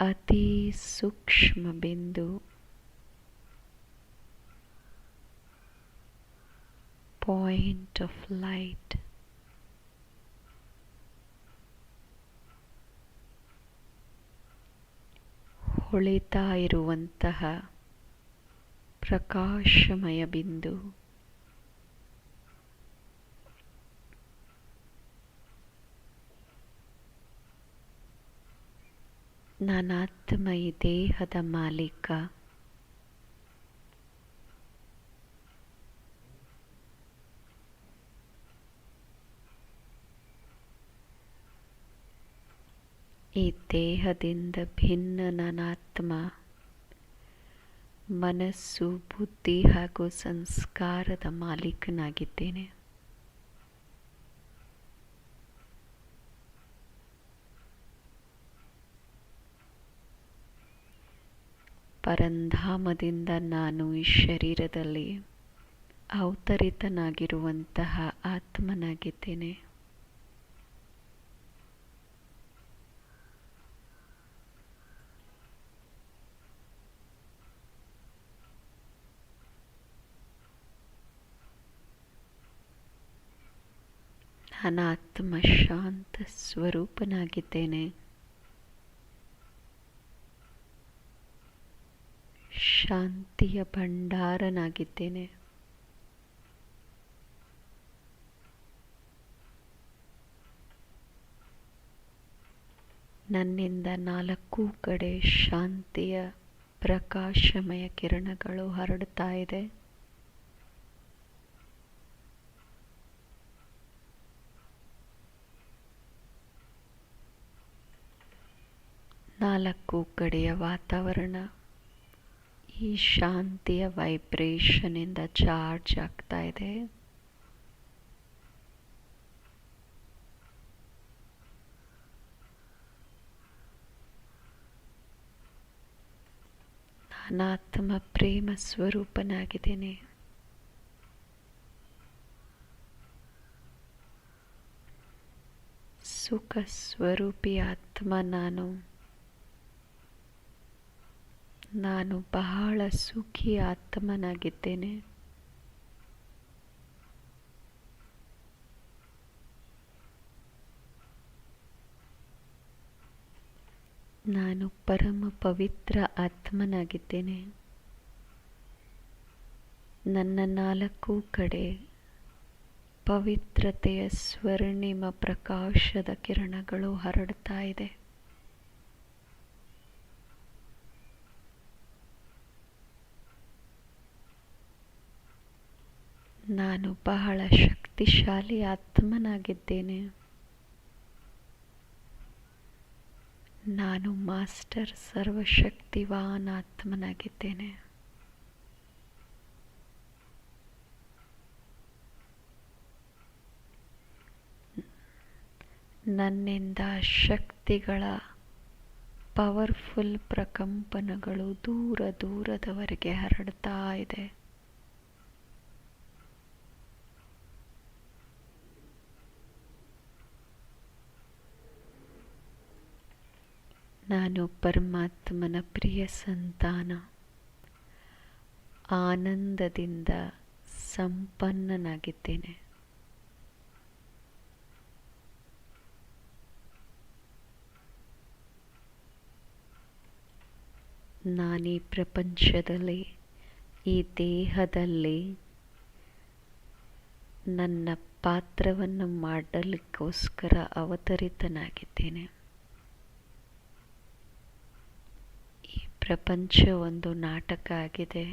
ಅತಿ ಸೂಕ್ಷ್ಮ ಬಿಂದು. ಪಾಯಿಂಟ್ ಆಫ್ ಲೈಟ್ ಹೊಳಿತಾ ಇರುವಂತಹ ಪ್ರಕಾಶಮಯ ಬಿಂದು. ನಾನಾತ್ಮ ದೇಹದ ಮಾಲೀಕ. ಈ ದೇಹದಿಂದ ಭಿನ್ನ ನಾನಾತ್ಮ ಮನಸ್ಸು ಬುದ್ಧಿ ಹಾಗೂ ಸಂಸ್ಕಾರದ ಮಾಲೀಕನಾಗಿದ್ದೇನೆ. ಪರಂಧಾಮದಿಂದ ನಾನು ಈ ಶರೀರದಲ್ಲಿ ಅವತರಿತನಾಗಿರುವಂತಹ ಆತ್ಮನಾಗಿದ್ದೇನೆ. ನಾನು ಆತ್ಮ ಶಾಂತ ಸ್ವರೂಪನಾಗಿದ್ದೇನೆ. ಶಾಂತಿಯ ಭಂಡಾರನಾಗಿದ್ದೇನೆ. ನನ್ನಿಂದ ನಾಲ್ಕು ಕಡೆ ಶಾಂತಿಯ ಪ್ರಕಾಶಮಯ ಕಿರಣಗಳು ಹರಡ್ತಾ ಇದೆ. ನಾಲ್ಕು ಕಡೆಯ ವಾತಾವರಣ ಈ ಶಾಂತಿಯ ವೈಬ್ರೇಷನಿಂದ ಚಾರ್ಜ್ ಆಗ್ತಾ ಇದೆ. ನಾನಾತ್ಮ ಪ್ರೇಮ ಸ್ವರೂಪನಾಗಿದ್ದೇನೆ. ಸುಖ ಸ್ವರೂಪಿ ಆತ್ಮ ನಾನು. ನಾನು ಬಹಳ ಸುಖಿ ಆತ್ಮನಾಗಿದ್ದೇನೆ. ನಾನು ಪರಮ ಪವಿತ್ರ ಆತ್ಮನಾಗಿದ್ದೇನೆ. ನನ್ನ ನಾಲ್ಕು ಕಡೆ ಪವಿತ್ರತೆಯ ಸ್ವರ್ಣಿಮ ಪ್ರಕಾಶದ ಕಿರಣಗಳು ಹರಡ್ತಾ ಇದೆ. ನಾನು ಬಹಳ ಶಕ್ತಿಶಾಲಿ ಆತ್ಮನಾಗಿದ್ದೇನೆ. ನಾನು ಮಾಸ್ಟರ್ ಸರ್ವಶಕ್ತಿವಾನ್ ಆತ್ಮನಾಗಿದ್ದೇನೆ. ನನ್ನಿಂದ ಶಕ್ತಿಗಳ ಪವರ್ಫುಲ್ ಪ್ರಕಂಪನಗಳು ದೂರ ದೂರದವರೆಗೆ ಹರಡ್ತಾ ಇದೆ. ನಾನು ಪರಮಾತ್ಮನ ಪ್ರಿಯ ಸಂತಾನ. ಆನಂದದಿಂದ ಸಂಪನ್ನನಾಗಿದ್ದೇನೆ. ನಾನೀ ಪ್ರಪಂಚದಲ್ಲಿ ಈ ದೇಹದಲ್ಲಿ ನನ್ನ ಪಾತ್ರವನ್ನು ಮಾಡಲಿಕ್ಕೋಸ್ಕರ ಅವತರಿತನಾಗಿದ್ದೇನೆ. ಪ್ರಪಂಚ ಒಂದು ನಾಟಕ ಆಗಿದೆ.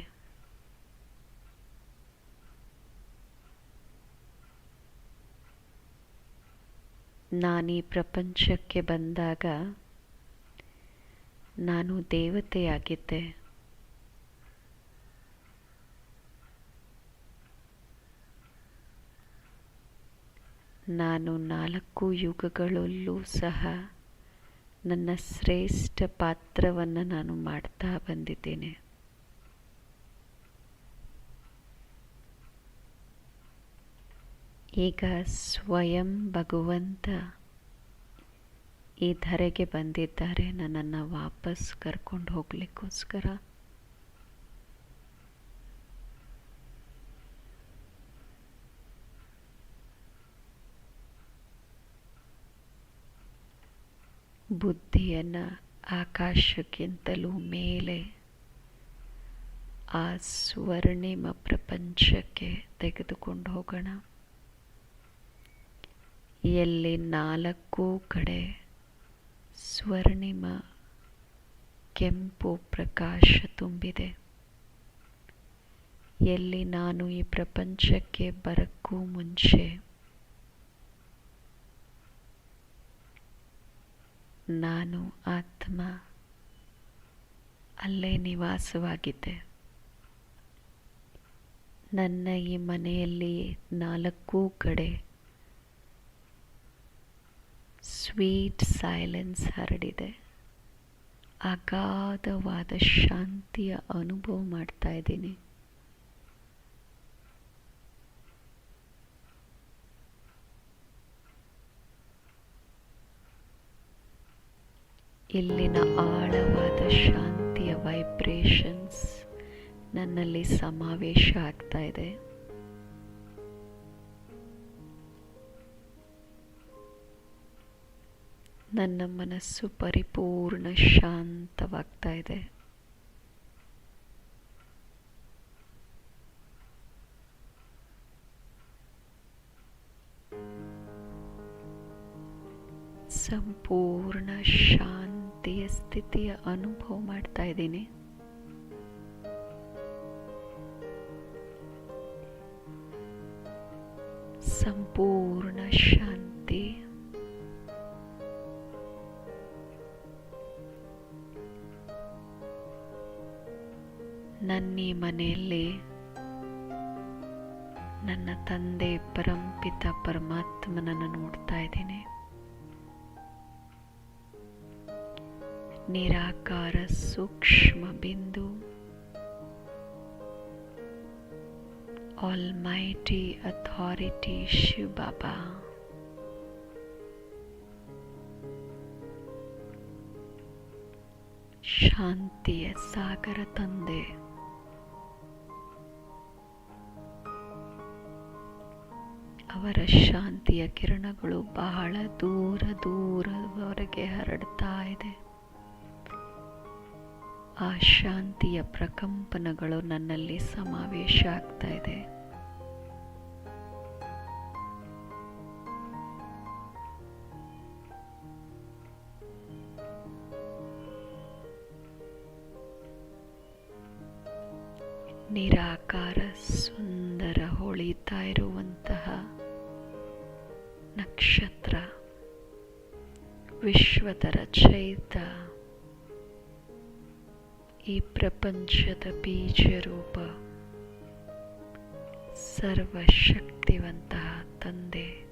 ನಾನೀ ಪ್ರಪಂಚಕ್ಕೆ ಬಂದಾಗ ನಾನು ದೇವತೆಯಾಗಿದ್ದೆ. ನಾನು ನಾಲ್ಕು ಯುಗಗಳಲ್ಲೂ ಸಹ ನನ್ನ ಶ್ರೇಷ್ಠ ಪಾತ್ರವನ್ನು ನಾನು ಮಾಡ್ತಾ ಬಂದಿದ್ದೇನೆ. ಈಗ ಸ್ವಯಂ ಭಗವಂತ ಈ ಧರೆಗೆ ಬಂದಿದ್ದಾರೆ. ನನ್ನನ್ನು ವಾಪಸ್ ಕರ್ಕೊಂಡು ಹೋಗ್ಲಿಕ್ಕೋಸ್ಕರ ಬುದ್ಧಿಯನ್ನು ಆಕಾಶಕ್ಕಿಂತಲೂ ಮೇಲೆ ಆ ಸ್ವರ್ಣಿಮ ಪ್ರಪಂಚಕ್ಕೆ ತೆಗೆದುಕೊಂಡು ಹೋಗೋಣ. ಎಲ್ಲಿ ನಾಲ್ಕು ಕಡೆ ಸ್ವರ್ಣಿಮ ಕೆಂಪು ಪ್ರಕಾಶ ತುಂಬಿದೆ. ಎಲ್ಲಿ ನಾನು ಈ ಪ್ರಪಂಚಕ್ಕೆ ಬರಕ್ಕೂ ಮುಂಚೆ ನಾನು ಆತ್ಮ. ಅಲ್ಲೇ ನಿವಾಸವಾಗಿದ್ದೆ. ನನ್ನ ಈ ಮನೆಯಲ್ಲಿ ನಾಲ್ಕೂ ಕಡೆ ಸ್ವೀಟ್ ಸೈಲೆನ್ಸ್ ಹರಡಿದೆ. ಅಗಾಧವಾದ ಶಾಂತಿಯ ಅನುಭವ ಮಾಡ್ತಾ ಇದ್ದೀನಿ. ಇಲ್ಲಿನ ಆಳವಾದ ಶಾಂತಿಯ ವೈಬ್ರೇಷನ್ಸ್ ನನ್ನಲ್ಲಿ ಸಮಾವೇಶ ಆಗ್ತಾ ಇದೆ. ನನ್ನ ಮನಸ್ಸು ಪರಿಪೂರ್ಣ ಶಾಂತವಾಗ್ತಾ ಇದೆ. ಸಂಪೂರ್ಣ ಶಾಂತಿಯ ಸ್ಥಿತಿಯ ಅನುಭವ ಮಾಡ್ತಾ ಇದ್ದೀನಿ. ಸಂಪೂರ್ಣ ಶಾಂತಿ. ನನ್ನೀ ಮನೆಯಲ್ಲಿ ನನ್ನ ತಂದೆ ಪರಂಪಿತ ಪರಮಾತ್ಮನನ್ನು ನೋಡ್ತಾ ಇದ್ದೀನಿ. ನಿರಾಕಾರ ಸೂಕ್ಷ್ಮ ಬಿಂದು. ಆಲ್ಮೈಟಿ ಅಥಾರಿಟಿ ಶಿವ ಬಾಬಾ ಶಾಂತಿಯ ಸಾಗರ ತಂದೆ. ಅವರ ಶಾಂತಿಯ ಕಿರಣಗಳು ಬಹಳ ದೂರ ದೂರದವರೆಗೆ ಹರಡ್ತಾ ಇದೆ. ಆ ಶಾಂತಿಯ ಪ್ರಕಂಪನಗಳು ನನ್ನಲ್ಲಿ ಸಮಾವೇಶ ಆಗ್ತಾ ಇದೆ. ನಿರಾಕಾರ ಸುಂದರ ಹೊಳಿತಾ ಇರುವಂತಹ ನಕ್ಷತ್ರ ವಿಶ್ವದ ರಚಯಿತ ಈ ಪ್ರಪಂಚದ ಬೀಜರೂಪ ಸರ್ವಶಕ್ತಿವಂತಹ ತಂದೆ.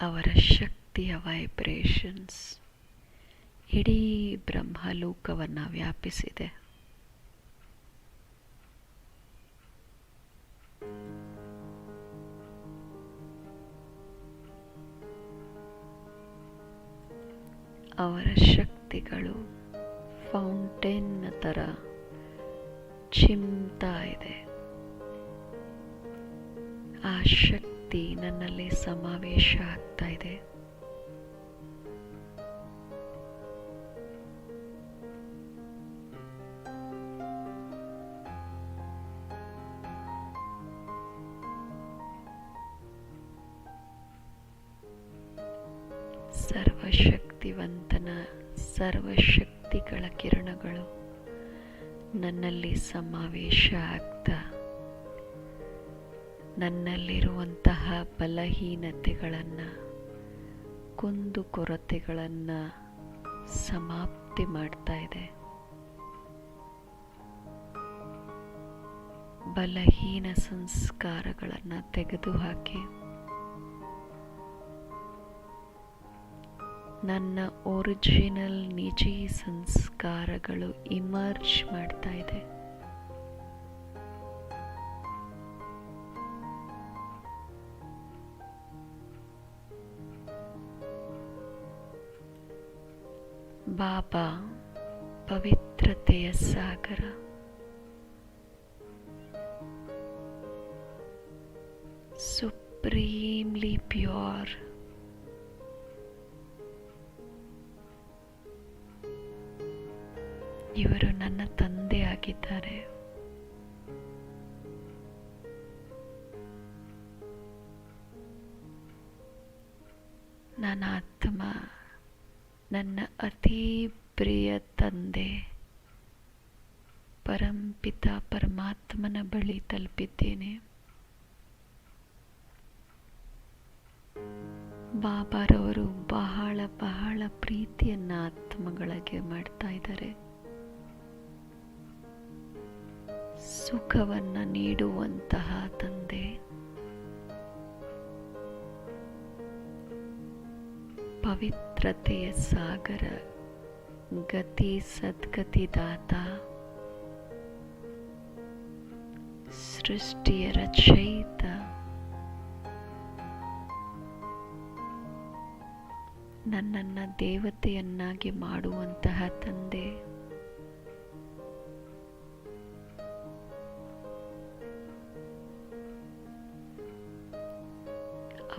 ಅವರ ಶಕ್ತಿಯ ವೈಬ್ರೇಷನ್ಸ್ ಇಡೀ ಬ್ರಹ್ಮಲೋಕವನ್ನು ವ್ಯಾಪಿಸಿದೆ. ಅವರ ಶಕ್ತಿಗಳು ಫೌಂಟೇನ್ ಥರ ಚಿಮ್ತಾ ಇದೆ. ಆ ಶಕ್ತಿ ನನ್ನಲ್ಲಿ ಸಮಾವೇಶ ಆಗ್ತಾ ಇದೆ. ನನ್ನಲ್ಲಿ ಸಮಾವೇಶ ಆಗ್ತಾ. ನನ್ನಲ್ಲಿರುವಂತಹ ಬಲಹೀನತೆಗಳನ್ನು ಕುಂದು ಕೊರತೆಗಳನ್ನು ಸಮಾಪ್ತಿ ಮಾಡ್ತಾ ಇದೆ. ಬಲಹೀನ ಸಂಸ್ಕಾರಗಳನ್ನು ತೆಗೆದುಹಾಕಿ. ನನ್ನ ಒರಿಜಿನಲ್ ನಿಜಿ ಸಂಸ್ಕಾರಗಳು ಇಮರ್ಜ್ ಮಾಡ್ತಾ ಇದೆ. ಬಾಬಾ ಪವಿತ್ರತೆಯ ಸಾಗರ. ಸುಪ್ರೀಮ್ಲಿ ಪ್ಯೂರ್ ಇವರು ನನ್ನ ತಂದೆ ಆಗಿದ್ದಾರೆ ನನ್ನ ಆತ್ಮ ನನ್ನ ಅತಿ ಪ್ರಿಯ ತಂದೆ, ಪರಂಪಿತ ಪರಮಾತ್ಮನ ಬಳಿ ತಲುಪಿದ್ದೇನೆ. ಬಾಬಾರವರು ಬಹಳ ಬಹಳ ಪ್ರೀತಿಯನ್ನು ಆತ್ಮಗಳಿಗೆ ಮಾಡ್ತಾ ಇದ್ದಾರೆ. ಸುಖವನ್ನ ನೀಡುವಂತಹ ತಂದೆ. ಪವಿತ್ರತೆಯ ಸಾಗರ ಗತಿ ಸದ್ಗತಿದಾತ. ಸೃಷ್ಟಿಯ ರಚಯಿತ. ನನ್ನನ್ನು ದೇವತೆಯನ್ನಾಗಿ ಮಾಡುವಂತಹ ತಂದೆ.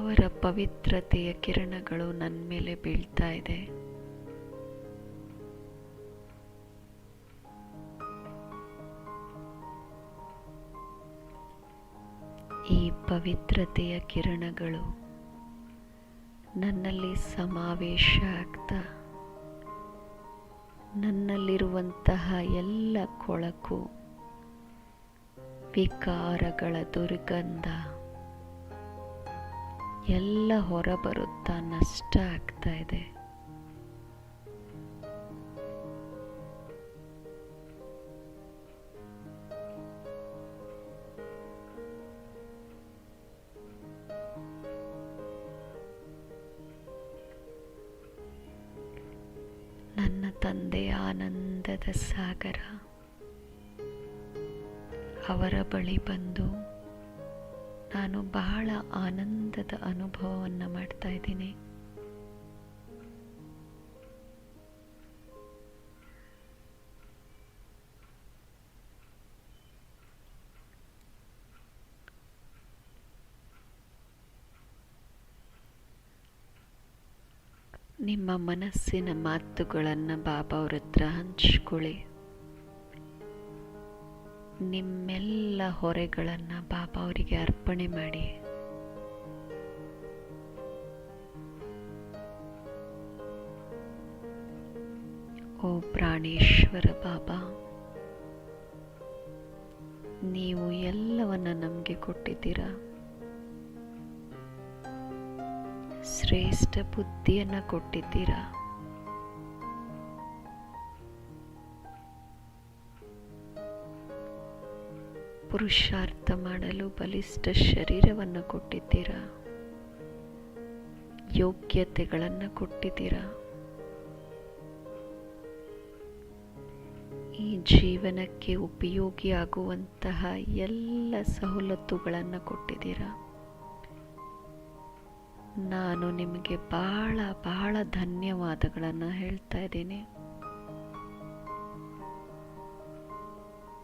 ಅವರ ಪವಿತ್ರತೆಯ ಕಿರಣಗಳು ನನ್ನ ಮೇಲೆ ಬೀಳ್ತಾ ಇದೆ. ಈ ಪವಿತ್ರತೆಯ ಕಿರಣಗಳು ನನ್ನಲ್ಲಿ ಸಮಾವೇಶ ಆಗ್ತಾ, ನನ್ನಲ್ಲಿರುವಂತಹ ಎಲ್ಲ ಕೊಳಕು, ವಿಕಾರಗಳ ದುರ್ಗಂಧ ಎಲ್ಲ ಹೊರಬರುತ್ತಾ ನಷ್ಟ ಆಗ್ತಾ ಇದೆ. ನನ್ನ ತಂದೆ ಆನಂದದ ಸಾಗರ ಅವರ ಬಳಿ ಬಂದು ನಾನು ಬಹಳ ಆನಂದದ ಅನುಭವವನ್ನು ಮಾಡ್ತಾ ಇದ್ದೀನಿ. ನಿಮ್ಮ ಮನಸ್ಸಿನ ಮಾತುಗಳನ್ನು ಬಾಬಾ ಅವ್ರ ಹತ್ರ ಹಂಚ್ಕೊಳ್ಳಿ. ನಿಮ್ಮೆಲ್ಲ ಹೊರೆಗಳನ್ನು ಬಾಬಾ ಅವರಿಗೆ ಅರ್ಪಣೆ ಮಾಡಿ. ಓ ಪ್ರಾಣೇಶ್ವರ ಬಾಬಾ ನೀವು ಎಲ್ಲವನ್ನ ನಮಗೆ ಕೊಟ್ಟಿದ್ದೀರಾ? ಶ್ರೇಷ್ಠ ಬುದ್ಧಿಯನ್ನು ಕೊಟ್ಟಿದ್ದೀರಾ? ಪುರುಷಾರ್ಥ ಮಾಡಲು ಬಲಿಷ್ಠ ಶರೀರವನ್ನು ಕೊಟ್ಟಿದ್ದೀರಾ? ಯೋಗ್ಯತೆಗಳನ್ನು ಕೊಟ್ಟಿದ್ದೀರಾ? ಈ ಜೀವನಕ್ಕೆ ಉಪಯೋಗಿಯಾಗುವಂತಹ ಎಲ್ಲ ಸವಲತ್ತುಗಳನ್ನು ಕೊಟ್ಟಿದ್ದೀರಾ? ನಾನು ನಿಮಗೆ ಬಹಳ ಬಹಳ ಧನ್ಯವಾದಗಳನ್ನು ಹೇಳ್ತಾ ಇದ್ದೀನಿ.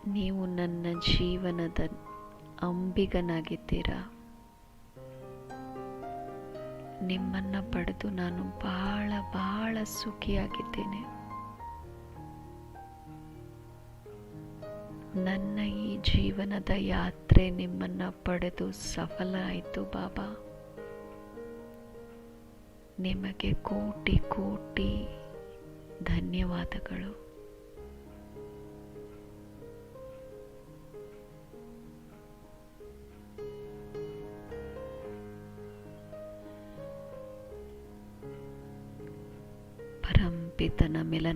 ನೀವು ನನ್ನ ಜೀವನದ ಅಂಬಿಗನಾಗಿದ್ದೀರಾ? ನಿಮ್ಮನ್ನ ಪಡೆದು ನಾನು ಬಹಳ ಬಹಳ ಸುಖಿಯಾಗಿದ್ದೇನೆ. ನನ್ನ ಈ ಜೀವನದ ಯಾತ್ರೆ ನಿಮ್ಮನ್ನ ಪಡೆದು ಸಫಲ ಆಯಿತು ಬಾಬಾ. ನಿಮಗೆ ಕೋಟಿ ಕೋಟಿ ಧನ್ಯವಾದಗಳು.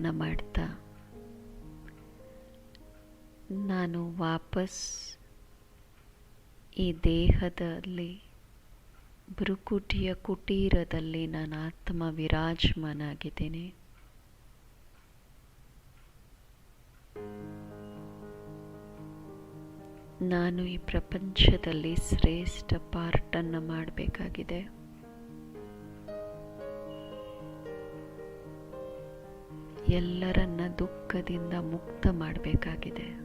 ಮಿಲನ ಮಾಡ್ತಾ, ನಾನು ವಾಪಸ್ ಈ ದೇಹದಲ್ಲಿ, ಭ್ರುಕುಟಿಯ ಕುಟೀರದಲ್ಲಿ ನಾನು ಆತ್ಮ ವಿರಾಜ್ಮನಾಗಿದ್ದೇನೆ ನಾನು ಈ ಪ್ರಪಂಚದಲ್ಲಿ ಶ್ರೇಷ್ಠ ಪಾರ್ಟನ್ನು ಮಾಡಬೇಕಾಗಿದೆ. ಎಲ್ಲರನ್ನ ದುಃಖದಿಂದ ಮುಕ್ತ ಮಾಡಬೇಕಾಗಿದೆ.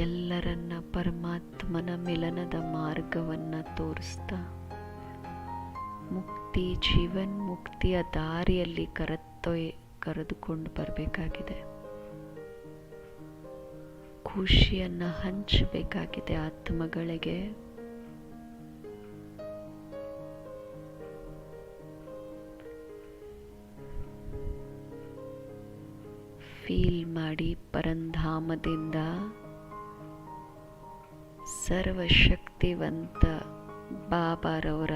ಎಲ್ಲರನ್ನ ಪರಮಾತ್ಮನ ಮಿಲನದ ಮಾರ್ಗವನ್ನ ತೋರಿಸ್ತಾ, ಮುಕ್ತಿ ಜೀವನ್ ಮುಕ್ತಿಯ ದಾರಿಯಲ್ಲಿ ಕರೆತೊಯ್ ಕರೆದುಕೊಂಡು ಬರಬೇಕಾಗಿದೆ. ಖುಷಿಯನ್ನು ಹಂಚಬೇಕಾಗಿದೆ ಆತ್ಮಗಳಿಗೆ. ಫೀಲ್ ಮಾಡಿ ಪರಂಧಾಮದಿಂದ ಸರ್ವಶಕ್ತಿವಂತ ಬಾಬಾರವರ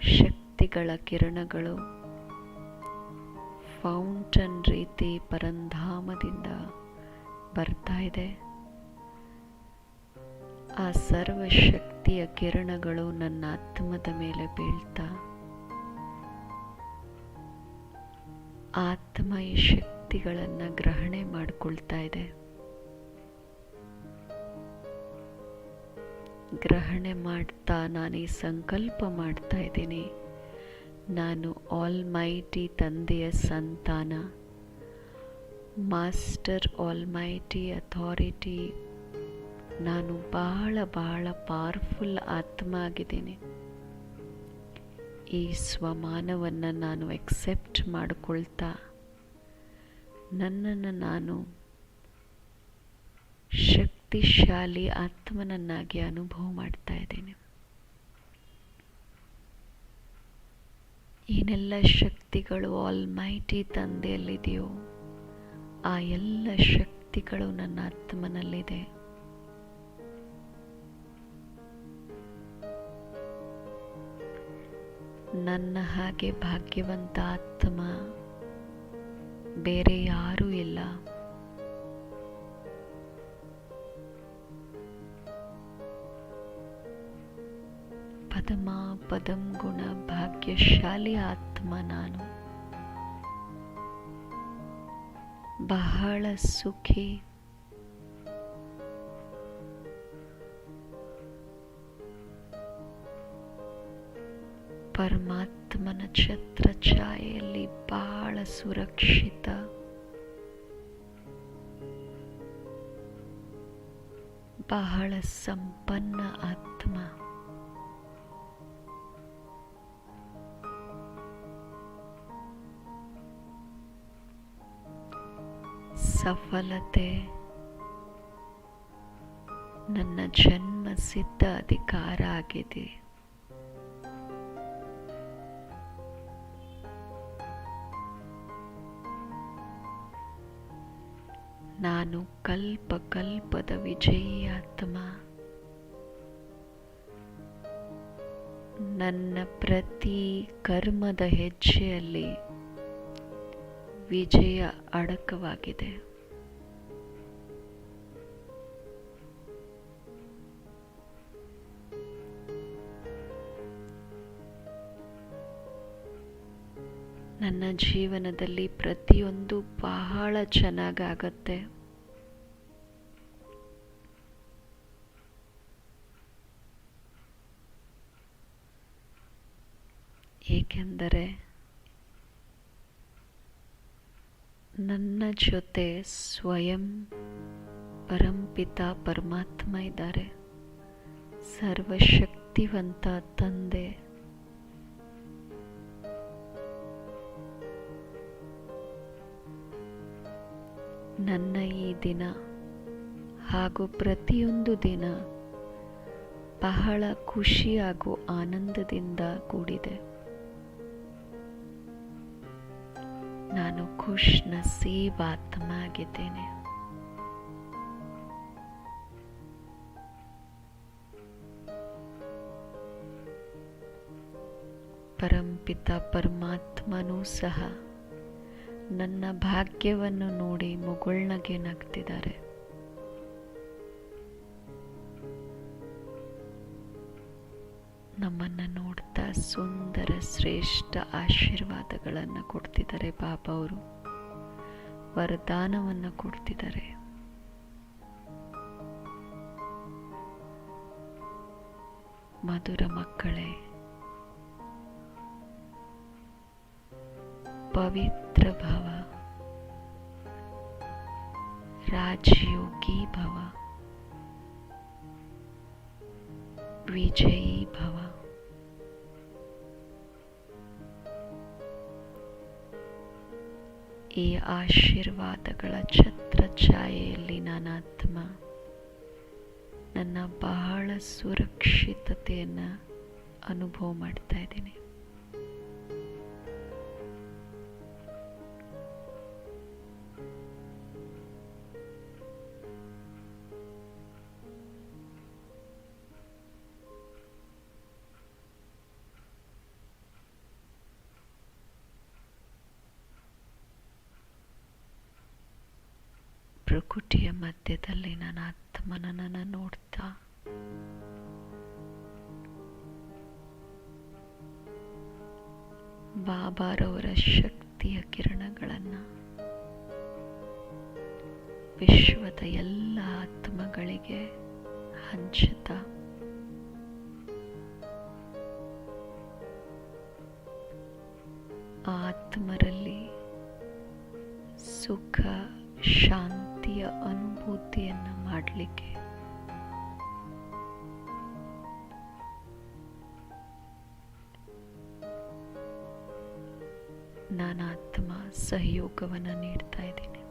ಶಕ್ತಿಗಳ ಕಿರಣಗಳು ಫೌಂಟನ್ ರೀತಿ ಪರಂಧಾಮದಿಂದ ಬರ್ತಾ ಇದೆ. ಆ ಸರ್ವಶಕ್ತಿಯ ಕಿರಣಗಳು ನನ್ನ ಆತ್ಮದ ಮೇಲೆ ಬೀಳ್ತಾ, ಆತ್ಮ ಈ ಶಕ್ತಿಗಳನ್ನು ಗ್ರಹಣೆ ಮಾಡಿಕೊಳ್ತಾ ಇದೆ. ಗ್ರಹಣೆ ಮಾಡ್ತಾ ನಾನು ಈ ಸಂಕಲ್ಪ ಮಾಡ್ತಾ ಇದ್ದೀನಿ. ನಾನು ಆಲ್ ಮೈಟಿ ತಂದೆಯ ಸಂತಾನ. Master almighty authority. ನಾನು ಬಹಳ ಬಹಳ ಪವರ್ಫುಲ್ ಆತ್ಮ ಆಗಿದ್ದೀನಿ. ಈ ಸ್ವಮಾನವನ್ನು ನಾನು ಎಕ್ಸೆಪ್ಟ್ ಮಾಡಿಕೊಳ್ತಾ ನನ್ನನ್ನು ನಾನು ಶಕ್ತಿಶಾಲಿ ಆತ್ಮನನ್ನಾಗಿ ಅನುಭವ ಮಾಡ್ತಾ ಇದ್ದೇನೆ. ಏನೆಲ್ಲ ಶಕ್ತಿಗಳು ಆಲ್ ಮೈಟಿ ತಂದೆಯಲ್ಲಿದೆಯೋ ಆ ಎಲ್ಲ ಶಕ್ತಿಗಳು ನನ್ನ ಆತ್ಮನಲ್ಲಿದೆ. ನನ್ನ ಹಾಗೆ ಭಾಗ್ಯವಂತ ಆತ್ಮ ಬೇರೆ ಯಾರೂ ಇಲ್ಲ. ಪದಮ ಪದಂ ಗುಣ ಭಾಗ್ಯಶಾಲಿ ಆತ್ಮ ನಾನು. ಬಹಳ ಸುಖಿ. ಪರಮಾತ್ಮನ ಛತ್ರ ಛಾಯೆಯಲ್ಲಿ ಬಹಳ ಸುರಕ್ಷಿತ. ಬಹಳ ಸಂಪನ್ನ ಆತ್ಮ. ಸಫಲತೆ ನನ್ನ ಜನ್ಮ ಸಿದ್ಧ ಅಧಿಕಾರ ಆಗಿದೆ. ನಾನು ಕಲ್ಪ ಕಲ್ಪದ ವಿಜಯಿ ಆತ್ಮ. ನನ್ನ ಪ್ರತಿ ಕರ್ಮದ ಹೆಜ್ಜೆಯಲ್ಲಿ ವಿಜಯ ಅಡಕವಾಗಿದೆ. ನನ್ನ ಜೀವನದಲ್ಲಿ ಪ್ರತಿಯೊಂದು ಬಹಳ ಚೆನ್ನಾಗಾಗತ್ತೆ. ಏಕೆಂದರೆ ನನ್ನ ಜೊತೆ ಸ್ವಯಂ ಪರಂಪಿತ ಪರಮಾತ್ಮ ಇದ್ದಾರೆ. ಸರ್ವಶಕ್ತಿವಂತ ತಂದೆ. ನನ್ನ ಈ ದಿನ ಹಾಗೂ ಪ್ರತಿಯೊಂದು ದಿನ ಬಹಳ ಖುಷಿ ಹಾಗೂ ಆನಂದದಿಂದ ಕೂಡಿದೆ. ನಾನು ಖುಷ್ ನಸೀಬ್ ಆತ್ಮ ಆಗಿದ್ದೇನೆ ಪರಂಪಿತ ಪರಮಾತ್ಮನೂ ಸಹ ನನ್ನ ಭಾಗ್ಯವನ್ನು ನೋಡಿ ಮುಗುಳ್ನಗೆ ನಗ್ತಿದ್ದಾರೆ. ನಮ್ಮನ್ನು ಸುಂದರ ಶ್ರೇಷ್ಠ ಆಶೀರ್ವಾದಗಳನ್ನು ಕೊಡ್ತಿದ್ದಾರೆ ಬಾಬಾ ಅವರು. ವರದಾನವನ್ನು ಕೊಡ್ತಿದ್ದಾರೆ. ಮಧುರ ಮಕ್ಕಳೇ, ಪವಿತ್ರ ಭವ, ರಾಜಯೋಗಿ ಭವ, ವಿಜಯೀ ಭವ. ಈ ಆಶೀರ್ವಾದಗಳ ಛತ್ರ ಛಾಯೆಯಲ್ಲಿ ನಾನಾತ್ಮ ನನ್ನ ಬಹಳ ಸುರಕ್ಷಿತತೆಯನ್ನು ಅನುಭವ ಮಾಡ್ತಾ ಇದ್ದೀನಿ. ಪ್ರಕೃತಿಯ ಮಧ್ಯದಲ್ಲಿ ನನ್ನ ಆತ್ಮನನ್ನು ನೋಡ್ತಾ. ಬಾಬಾರವರ ಶಕ್ತಿಯ ಕಿರಣಗಳನ್ನು ವಿಶ್ವದ ಎಲ್ಲ ಆತ್ಮಗಳಿಗೆ ಹಂಚುತ್ತ. ಆತ್ಮರಲ್ಲಿ ಸುಖ ಶಾಂತಿಯ ಅನುಭೂತಿಯನ್ನು ಮಾಡಲಿಕ್ಕೆ. ನಾನು ಆತ್ಮ ಸಹಯೋಗವನ್ನು ನೀಡ್ತಾ ಇದ್ದೀನಿ.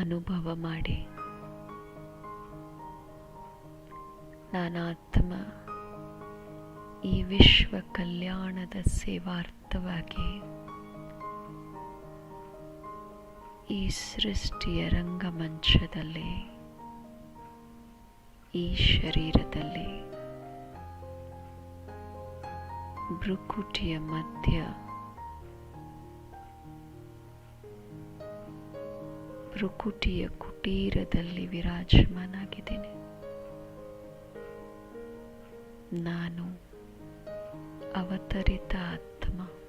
ಅನುಭವ ಮಾಡಿ. ನಾನಾತ್ಮ ಈ ವಿಶ್ವ ಕಲ್ಯಾಣದ ಸೇವಾರ್ಥವಾಗಿ ಈ ಸೃಷ್ಟಿಯ ರಂಗಮಂಚದಲ್ಲಿ, ಈ ಶರೀರದಲ್ಲಿ ಭ್ರುಕುಟಿಯ ಮಧ್ಯ ಭ್ರುಕುಟಿಯ ಕುಟೀರದಲ್ಲಿ ವಿರಾಜಮಾನಾಗಿದ್ದೇನೆ. ನಾನು ಅವತರಿತ ಆತ್ಮ.